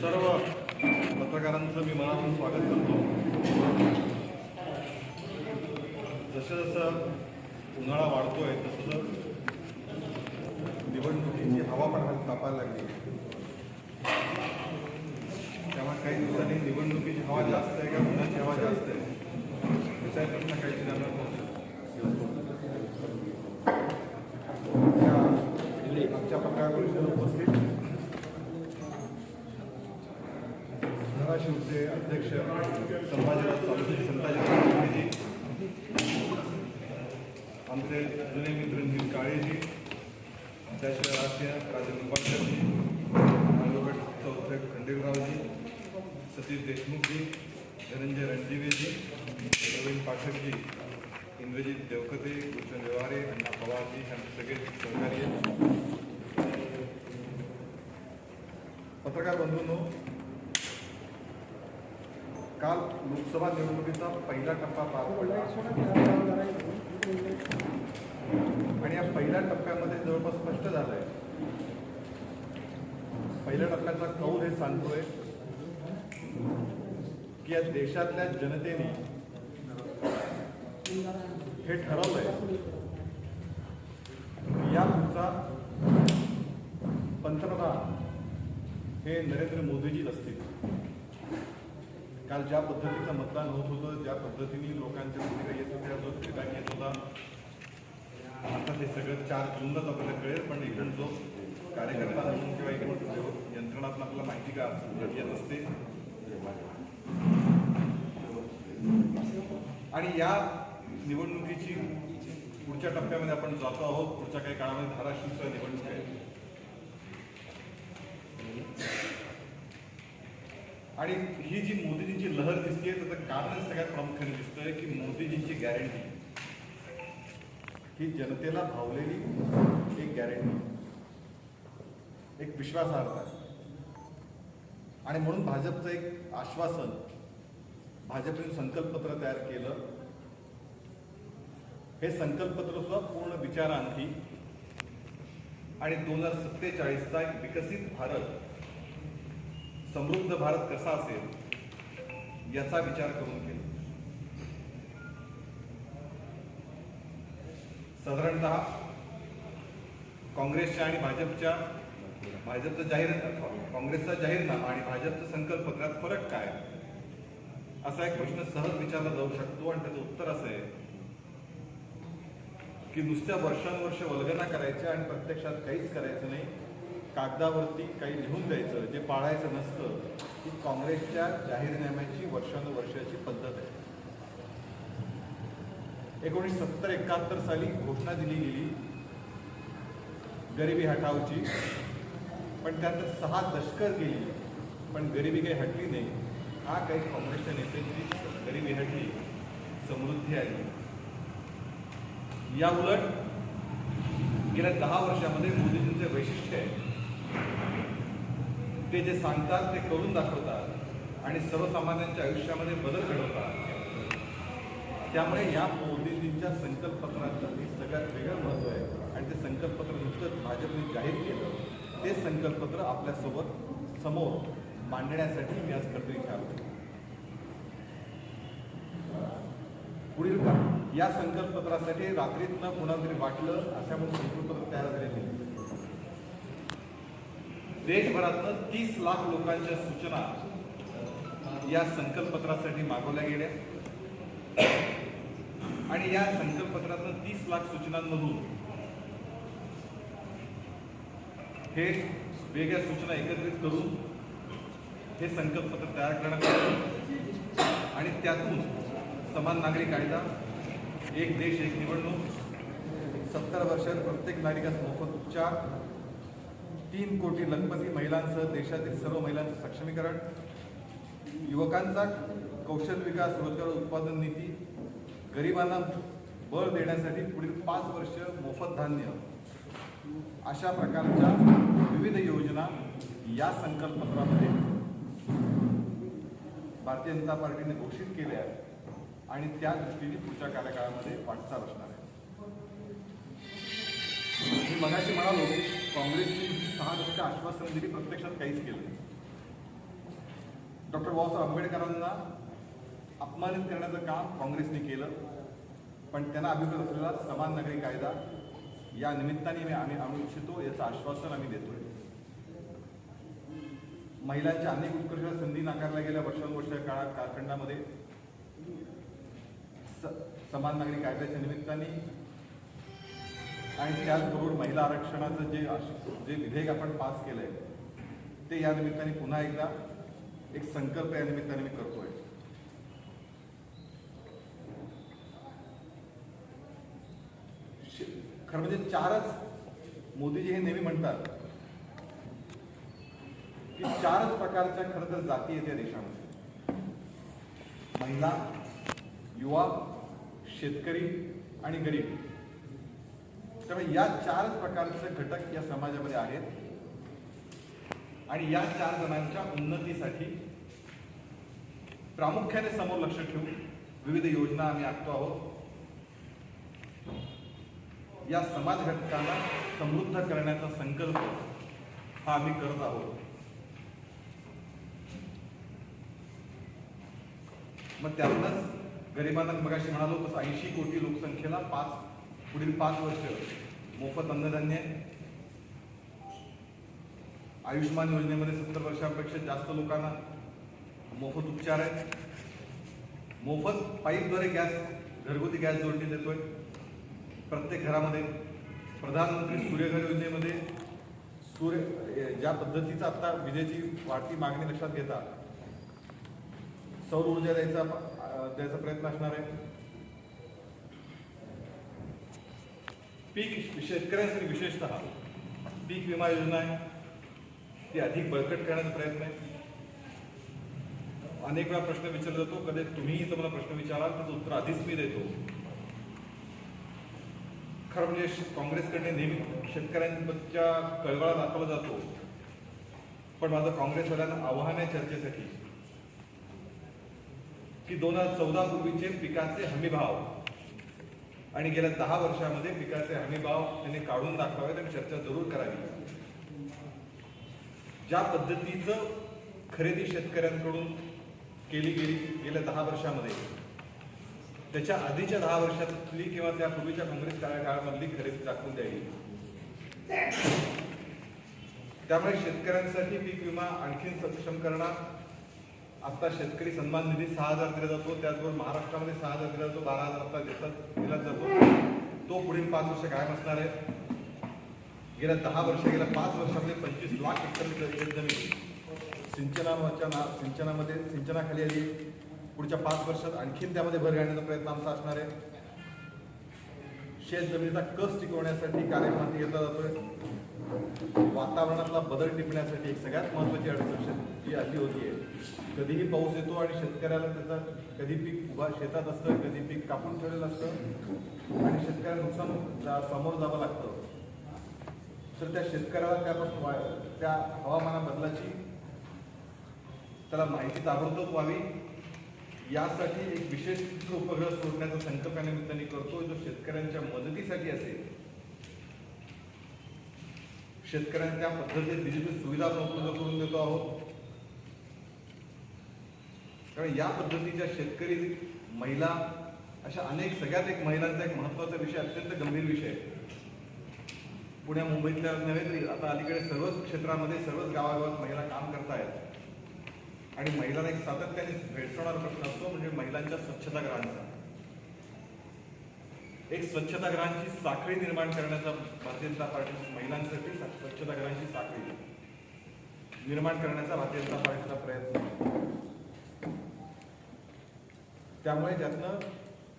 सर्व पत्रकारांचं मी मनापासून स्वागत करतो. जसं जसं उन्हाळा वाढतोय तसं तसं निवडणुकीची हवा पण तापायला लागली. त्यामुळे काही दिवसांनी निवडणुकीची हवा जास्त आहे का? उन्हाची हवा जास्त आहे. त्याच्याकडनं काही दिवसांना आमच्या पत्रकार परिषदेत उपस्थित धाराशिवचे अध्यक्ष संभाजीराव चौधरी संताजी चौधरीजी आमचे जुने मित्र नितीन काळेजी त्याशिवाय राष्ट्रीय राजेंद्र उपाध्यायजी ॲडव्होकेट चौथे खंडेलरावजी सतीश देशमुखजी धनंजय रणदिवेजी प्रवीण पाठकजी इंद्रजित देवकते भूषण व्यवहारे अण्णा पवारजी आमचे सगळे सहकारी पत्रकार बंधूंनो काल लोकसभा निवडणुकीचा पहिला टप्पा पार पडला. आणि या पहिल्या टप्प्यामध्ये जवळपास स्पष्ट झालं आहे पहिल्या टप्प्याचा कौल हे सांगतोय की या देशातल्या जनतेने हे ठरवलंय या पुढचा पंतप्रधान हे नरेंद्र मोदीजी असतील काल ज्या पद्धतीचं मतदान होत होतं ज्या पद्धतीने लोकांच्या भूमिका येत होत्या जो फीडबॅक येत होता आता ते सगळं चार जूनलाच आपल्याला कळेल पण इकडून जो कार्यकर्ता म्हणून किंवा इकडून जो यंत्रणातून आपल्याला माहिती का येत असते. आणि या निवडणुकीची पुढच्या टप्प्यामध्ये आपण जातो आहोत. पुढच्या काही काळामध्ये धाराशिवच्या निवडणूक आहे. आणि ही जी मोदीजींची लहर दिसते त्याचं कारण सगळ्यात प्रामुख्याने दिसतंय की मोदीजींची गॅरंटी ही जनतेला भावलेली एक गॅरंटी एक विश्वासार्हता. आहे आणि म्हणून भाजपचं एक आश्वासन भाजपने संकल्पपत्र तयार केलं. हे संकल्पपत्र सुद्धा पूर्ण विचारांती आणि दोन हजार सत्तेचाळीसचा एक विकसित भारत समृद्ध भारत कसा असेल याचा विचार करून केला. साधारणतः काँग्रेसच्या आणि भाजपच्या भाजपचा जाहीर काँग्रेसचा जाहीरनामा आणि भाजपचा संकल्पकात फरक काय? असा एक प्रश्न सहज विचारला जाऊ शकतो आणि त्याचं उत्तर असं आहे की नुसत्या वर्षानुवर्ष वल्गना करायच्या आणि प्रत्यक्षात काहीच करायचं नाही. कागदावरती काही लिहून द्यायचं जे पाळायचं नसतं ही काँग्रेसच्या जाहीरनाम्याची वर्षानुवर्षाची पद्धत आहे. एकोणीसशे सत्तर एकाहत्तर साली घोषणा दिली गेली गरिबी हटावची पण त्यात सहा दशकं गेली पण गरिबी काही हटली नाही. हा काही काँग्रेसच्या नेत्यांची गरिबी हटली समृद्धी आली. या उलट गेल्या दहा वर्षामध्ये मोदीजींचे वैशिष्ट्य आहे. ते जे सांगतात ते करून दाखवतात आणि सर्वसामान्यांच्या आयुष्यामध्ये बदल घडवतात. त्यामुळे या मोदीजींच्या संकल्पपत्राचं हे सगळ्यात वेगळं महत्त्व आहे. आणि ते संकल्पपत्र नुकतंच भाजपने जाहीर केलं ते संकल्पपत्र आपल्यासोबत समोर मांडण्यासाठी मी आज कर्तव्य आलो पुढील का या संकल्पपत्रासाठी रात्रीतनं कोणातरी वाटलं वाटलं अशामुळे संकल्पपत्र तयार झालेले नाही. देशभरातनं तीस लाख लोकांच्या सूचना या संकल्पपत्रासाठी मागवल्या गेल्या. आणि या संकल्पपत्रातनं तीस लाख सूचनांमधून हे वेगळ्या सूचना एकत्रित करून हे संकल्पपत्र तयार करण्यात आलं. आणि त्यातून समान नागरी कायदा एक देश एक निवडणूक सत्तर वर्षात प्रत्येक नागरिकास मोफत उपचार तीन कोटी लखपती महिलांसह देशातील सर्व महिलांचं सक्षमीकरण युवकांचा कौशल विकास रोजगार उत्पादन नीती गरिबांना बळ देण्यासाठी पुढील पाच वर्ष मोफत धान्य अशा प्रकारच्या विविध योजना या संकल्पपत्रामध्ये भारतीय जनता पार्टीने घोषित केल्या आहेत आणि त्या दृष्टीने पुढच्या कार्यकाळामध्ये वाटचाल असणार आहे. मगाशी म्हणालो काँग्रेसने सहा दशक आश्वासन दिली प्रत्यक्षात काहीच केलं नाही. डॉक्टर बाबासाहेब आंबेडकरांना अपमानित करण्याचं काम काँग्रेसने केलं पण त्यांना अभिप्रेत असलेला समान नागरी कायदा या निमित्ताने मी आम्ही आणू इच्छितो याचं आश्वासन आम्ही देतोय. महिलांच्या अनेक उत्कृष्ट संधी नाकारल्या गेल्या वर्षानुवर्ष काळात कालखंडामध्ये. स- समान नागरी कायद्याच्या निमित्ताने आणि त्याचबरोबर महिला आरक्षणाचं जे जे विधेयक आपण पास केलंय ते या निमित्ताने पुन्हा एकदा एक संकल्प या निमित्ताने मी करतोय. खरं म्हणजे चारच मोदीजी हे नेहमी म्हणतात की चारच प्रकारच्या खरं तर जाती आहेत या देशामध्ये. महिला युवा शेतकरी आणि गरीब. त्यामुळे या चारच प्रकारचे घटक या समाजामध्ये आहेत. आणि या चार जणांच्या उन्नतीसाठी प्रामुख्याने समोर लक्ष ठेवून विविध योजना आम्ही आखतो आहोत. या समाज घटकांना समृद्ध करण्याचा संकल्प हा आम्ही करत आहोत. मग त्यातूनच गरिबांना मगाशी म्हणालो तसं ऐंशी कोटी लोकसंख्येला पाच पुढील पाच वर्ष मोफत अन्नधान्य आयुष्यमान योजनेमध्ये सत्तर वर्षांपेक्षा जास्त लोकांना मोफत उपचार आहे मोफत पाईपद्वारे गॅस घरगुती गॅस जोडणी देतोय. प्रत्येक घरामध्ये प्रधानमंत्री सूर्यघर योजनेमध्ये सूर्य ज्या पद्धतीचा आता विजेची वाढती मागणी लक्षात घेता सौर ऊर्जा द्यायचा द्यायचा प्रयत्न असणार आहे. पीक शेतकऱ्यांसाठी विशेषतः पीक विमा योजना आहे. ती अधिक बळकट करण्याचा प्रयत्न आहे. अनेक वेळा प्रश्न विचारला जातो कधी तुम्हीही तर मला प्रश्न विचाराल त्याचं उत्तर आधीच मी देतो. खरं म्हणजे काँग्रेसकडे नेहमी शेतकऱ्यांच्या कळवळा दाखवला जातो. पण माझं काँग्रेसवाल्यांना आव्हान आहे चर्चेसाठी की दोन हजार चौदा पूर्वीचे पिकाचे हमी भाव आणि गेल्या दहा वर्षामध्ये पिकाचे हमीभाव त्यांनी काढून दाखवावेत आणि चर्चा जरूर करावी. ज्या पद्धतीचं खरेदी शेतकऱ्यांकडून केली गेली गेल्या दहा वर्षामध्ये त्याच्या आधीच्या दहा वर्षातली किंवा त्या पूर्वीच्या काँग्रेस कार्यकाळामधली खरेदी दाखवून द्यावी. त्यामुळे शेतकऱ्यांसाठी पीक विमा आणखीन सक्षम करणार आता शेतकरी सन्मान निधी सहा हजार दिला जातो त्याचबरोबर महाराष्ट्रामध्ये सहा हजार दिला जातो बारा हजार आता देतात दिला जातो. तो पुढील पाच वर्ष कायम असणार आहे. गेल्या दहा वर्ष गेल्या पाच वर्षामध्ये पंचवीस लाख हेक्टर जमीन सिंचनाच्या ना सिंचनामध्ये सिंचनाखाली आली. पुढच्या पाच वर्षात आणखीन त्यामध्ये भर घालण्याचा प्रयत्न आमचा असणार आहे. शेत जमिनीचा कस टिकवण्यासाठी कार्यक्रम घेतला जातोय. वातावरणातला बदल टिपण्यासाठी एक सगळ्यात महत्वाची अडचण ही अशी होती. आहे कधीही पाऊस येतो आणि शेतकऱ्याला त्याचा कधी पीक उभा शेतात असतं कधी पीक कापून ठेवलेलं असतं आणि शेतकऱ्याला नुकसान जा- समोर जावं लागतं. तर त्या शेतकऱ्याला त्यापासून वा- त्या हवामाना बदलाची त्याला माहिती ताबडतोब व्हावी. यासाठी एक विशेष उपग्रह सोडण्याचा संकल्पानिमित्ताने करतो जो शेतकऱ्यांच्या मदतीसाठी असेल शेतकऱ्यांना त्या पद्धतीत डिजिटल सुविधा आपण उपलब्ध करून देतो आहोत. कारण या पद्धतीच्या शेतकरी महिला अशा अनेक सगळ्यात एक महिलांचा एक महत्त्वाचा विषय अत्यंत गंभीर विषय आहे. पुण्या मुंबईतल्या नव्हे तरी आता अलीकडे सर्वच क्षेत्रामध्ये सर्वच गावागावात महिला काम करतायत. आणि महिलांना एक सातत्याने भेडसवणारा प्रश्न असतो म्हणजे महिलांच्या स्वच्छतागृहांचा. एक स्वच्छताग्रहांची साखळी निर्माण करण्याचा भारतीय जनता पार्टी महिलांसाठी स्वच्छताग्रहांची साखळी निर्माण करण्याचा भारतीय जनता पार्टीचा प्रयत्न. त्यामुळे त्यातनं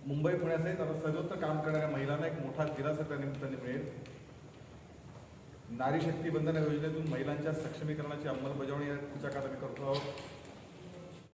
मुंबई पुण्यासहित आता सर्वत्र काम करणाऱ्या महिलांना एक मोठा दिलासा त्या निमित्ताने मिळेल. नारी शक्ती बंधन योजनेतून महिलांच्या सक्षमीकरणाची अंमलबजावणी या पुढच्या काळात आम्ही करतो आहोत.